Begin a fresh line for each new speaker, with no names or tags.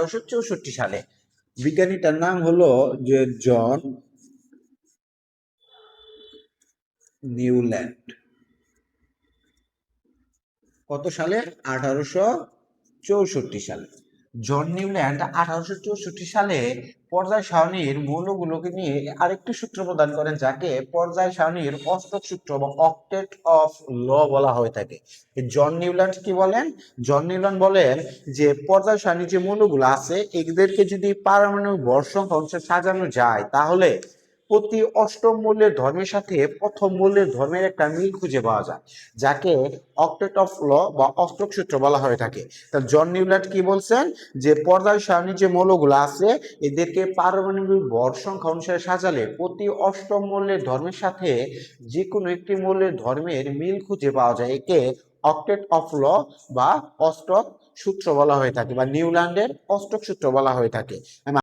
আঠারোশো চৌষট্টি সালে। বিজ্ঞানীটার নাম হলো যে জন নিউল্যান্ড। কত সালে? আঠারোশো চৌষট্টি সালে। জন নিউল্যান্ড আঠারোশো চৌষট্টি সালে পর্যায় সারণীর মৌলগুলোকে নিয়ে আরেকটি সূত্র প্রদান করেন, যাকে পর্যায় সারণীর অষ্টক সূত্র বা অক্টেট অফ ল বলা হয়ে থাকে। জন নিউল্যান্ড কি বলেন? জন নিউল্যান্ড বলেন যে, পর্যায় সারণীর যে মৌলগুলো আছে, এদেরকে যদি পারমাণবিক বর্ষ অংশে সাজানো যায়, তাহলে প্রতি অষ্টম মূল্যের ধর্মের সাথে প্রথম মূল্যের ধর্মের একটা মিল খুঁজে পাওয়া যায়, যাকে অক্টেট অফ ল বা অষ্টক সূত্র বলা হয়ে থাকে। তা জন নিউল্যান্ড কি বলছেন? যে পর্যায় সারণীর যে মৌলগুলো আছে, এদেরকে পারমাণবিক ভর সংখ্যা অনুসারে সাজালে প্রতি অষ্টম মূল্যের ধর্মের সাথে যে কোনো একটি মূল্যের ধর্মের মিল খুঁজে পাওয়া যায়, একে অক্টেট অফ ল বা অষ্টক সূত্র বলা হয়ে থাকে বা নিউল্যান্ডের অষ্টক সূত্র বলা হয়ে থাকে।